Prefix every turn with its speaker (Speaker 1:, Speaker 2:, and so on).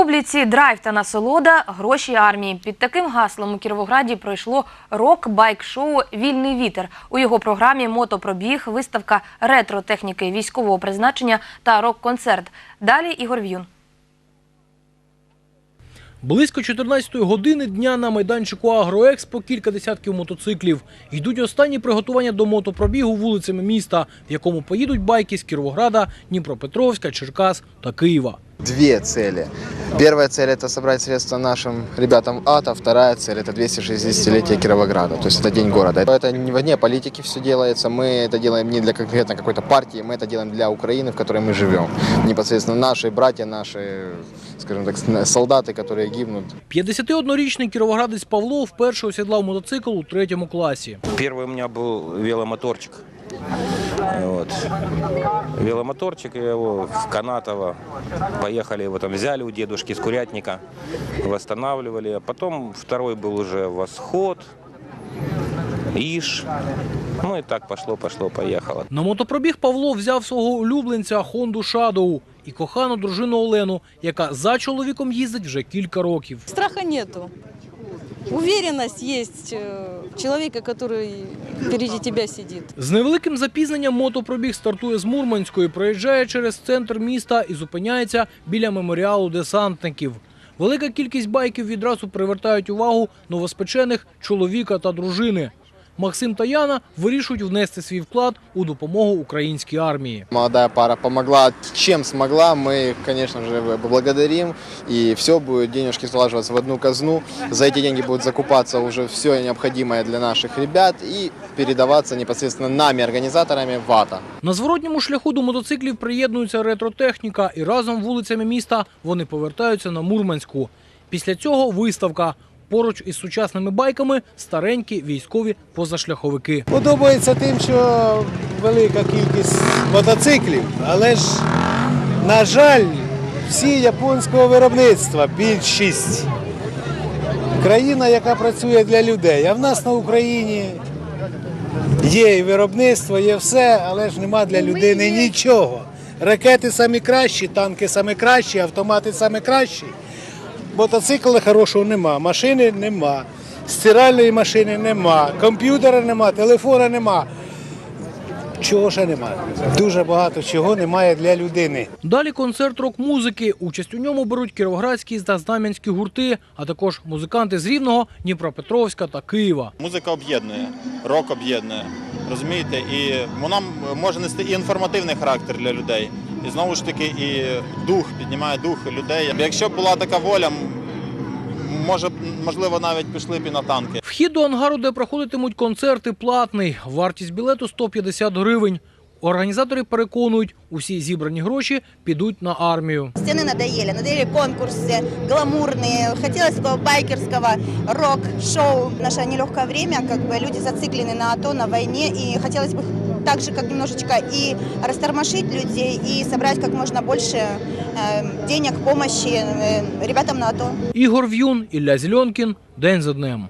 Speaker 1: публіці драйв та насолода гроші армії. Під таким гаслом у Кіровограді пройшло рок-байк-шоу Вільний вітер. У його програмі мотопробіг, виставка ретро-техніки військового призначення та рок-концерт. Далі Ігор В'юн.
Speaker 2: Близько 14-ї години дня на майданчику Агроекспо кілька десятків мотоциклів. Йдуть останні приготування до мотопробігу вулицями міста, в якому поїдуть байки з Кіровограда, Дніпропетровська, Черкас та Києва.
Speaker 3: две цели. Первая цель – это собрать средства нашим ребятам АТО. Вторая цель – это 260-летие Кировограда, то есть это День города. Это не вне политики все делается. Мы это делаем не для конкретно какой-то партии, мы это делаем для Украины, в которой мы живем. Непосредственно наши братья, наши, скажем так, солдаты, которые гибнут.
Speaker 2: 51-річний кіровоградець Павло вперше осідлав мотоцикл у третьому класі.
Speaker 4: Первый у меня был веломоторчик. Вот. Веломоторчик, я его в Канатово. Поехали, его там взяли у дедушки с курятника, восстанавливали. А потом второй был уже Восход, Иш. Ну и так пошло, пошло, поехало.
Speaker 2: На мотопробіг Павло взяв свого улюбленця Honda Shadow і кохану дружину Олену, яка за чоловіком їздить вже кілька років.
Speaker 5: Страха нету. Уверенность есть э, человека, который впереди тебя сидит.
Speaker 2: З невеликим запізненням мотопробіг стартує з Мурманської, проїжджає через центр міста і зупиняється біля меморіалу десантників. Велика кількість байків відразу привертають увагу новоспечених чоловіка та дружини. Максим та Яна вирішують внести свій вклад у допомогу українській армії.
Speaker 3: Молодая пара помогла, чем смогла, мы, их, конечно же, благодарим. И все будет, денежки слаживаться в одну казну. За эти деньги будет закупаться уже все необходимое для наших ребят и передаваться непосредственно нами, организаторами в АТО.
Speaker 2: На зворотньому шляху до мотоциклів приєднується ретротехніка, і разом вулицями міста вони повертаються на Мурманську. Після цього виставка. Поруч із сучасними байками старенькі військові позашляховики.
Speaker 6: Подобається тим, що велика кількість мотоциклів, але ж, на жаль, всі японського виробництва, більшість. Країна, яка працює для людей. А в нас на Україні є і виробництво, є все, але ж нема для людини нічого. Ракети самі кращі, танки самі кращі, автомати самі кращі. Мотоцикла хорошого нема, машини нема, стиральної машини нема, комп'ютера нема, телефона нема. Чого ще нема? Дуже багато чого немає для людини.
Speaker 2: Далі концерт рок-музики. Участь у ньому беруть кіровоградські та знам'янські гурти, а також музиканти з Рівного, Дніпропетровська та Києва.
Speaker 7: Музика об'єднує, рок об'єднує. Розумієте? І вона може нести і інформативний характер для людей. І знову ж таки, і дух піднімає дух людей. Якщо б була така воля, м, може б, можливо, навіть пішли б і на танки.
Speaker 2: Вхід до ангару, де проходитимуть концерти, платний. Вартість білету 150 гривень. Організатори переконують, усі зібрані гроші підуть на армію.
Speaker 8: Стены надоели, надоели конкурсы гламурные. Хотелось такого байкерского рок-шоу. В наше нелегкое время как бы люди зациклены на АТО, на войне, и хотелось бы так же, как немножечко и растормошить людей, и собрать как можно больше денег, помощи э, ребятам на АТО.
Speaker 2: Ігор В'юн, Ілля Зільонкін. День за днем.